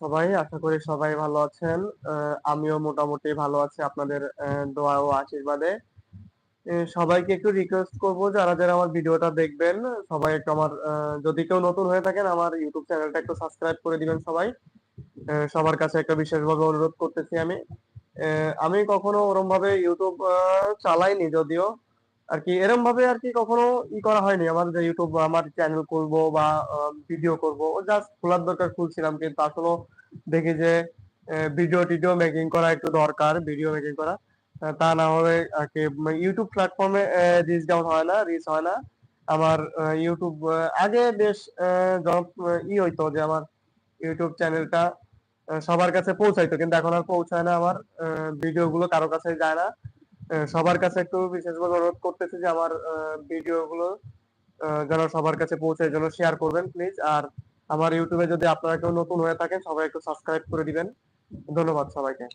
সবাই, আশা করি সবাই ভালো আছেন। আমিও মোটামুটি ভালো আছি আপনাদের দোয়া ও আশীর্বাদে। সবাইকে একটু রিকোয়েস্ট করব, যারা যারা আমার ভিডিওটা দেখবেন, সবাই একটু আমার যদি কেউ নতুন হয়ে থাকেন, আমার ইউটিউব চ্যানেলটা একটু সাবস্ক্রাইব করে দিবেন সবাই। সবার কাছে একটা বিশেষভাবে অনুরোধ করতেছি আমি। আমি কখনো ওরম ভাবে ইউটিউব চালাইনি যদিও। আর কি এরম ভাবে আর কি কখনো ই করা হয়নি। আমার যে ইউটিউব আমার চ্যানেল খুলবো বা ভিডিও করব, ও জাস্ট খোলার দরকার খুলছিলাম, কিন্তু আসলে দেখি যে ভিডিও টিডিও মেকিং করা একটু দরকার ভিডিও মেকিং করা। তা না হলে আর কি ইউটিউব প্ল্যাটফর্মে রিচ ডাউন হয় না রিচ হয় না। আমার ইউটিউব আগে বেশ ই হইতো যে আমার ইউটিউব চ্যানেলটা সবার কাছে পৌঁছাইতো, কিন্তু এখন আর পৌঁছায় না আমার ভিডিও গুলো কারও কাছে যায় না। সবার কাছে একটু বিশেষভাবে অনুরোধ করতেছি যে আমার ভিডিও গুলো আহ, যেন সবার কাছে পৌঁছে যেন শেয়ার করবেন প্লিজ আর আমার ইউটিউবে যদি আপনারা কেউ নতুন হয়ে থাকেন সবাই একটু সাবস্ক্রাইব করে দিবেন। ধন্যবাদ সবাইকে।